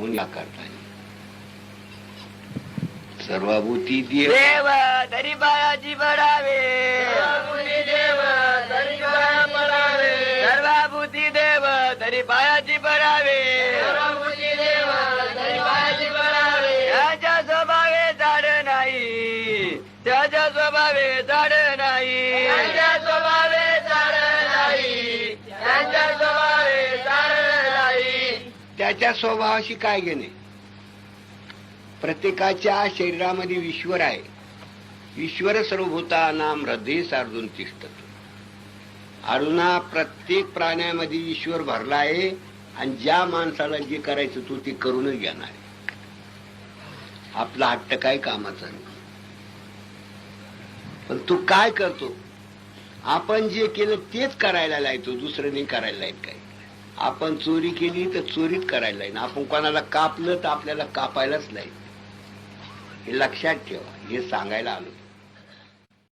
म्हणून या करता सर्वभूती देव तरी बायाची बडावे देव तरी सर्वाभूती देव तरी पायाची पडावे त्याच्या स्वभावे झाड नाही. त्याच्या स्वभावे झाड नाही. त्याच्या स्वभावाशी काय घेणे? प्रत्येकाच्या शरीरामध्ये ईश्वर आहे. ईश्वर सर्वभूतानाम हृदय सार्जून तिष्ठत. अर्जुना प्रत्येक प्राण्यामध्ये ईश्वर भरला आहे आणि ज्या माणसाला जे करायचं तो ते करूनच घेणार आहे. आपला हट्ट काय कामाचा नाही. पण तू काय करतो? आपण जे केलं तेच करायला लायतो दुसरं नाही करायला लायत काय आपण चोरी केली तर चोरीच करायला लाईन आपण कोणाला कापलं तर आपल्याला कापायलाच लाईन हे लक्षात ठेवा. हे सांगायला आलो.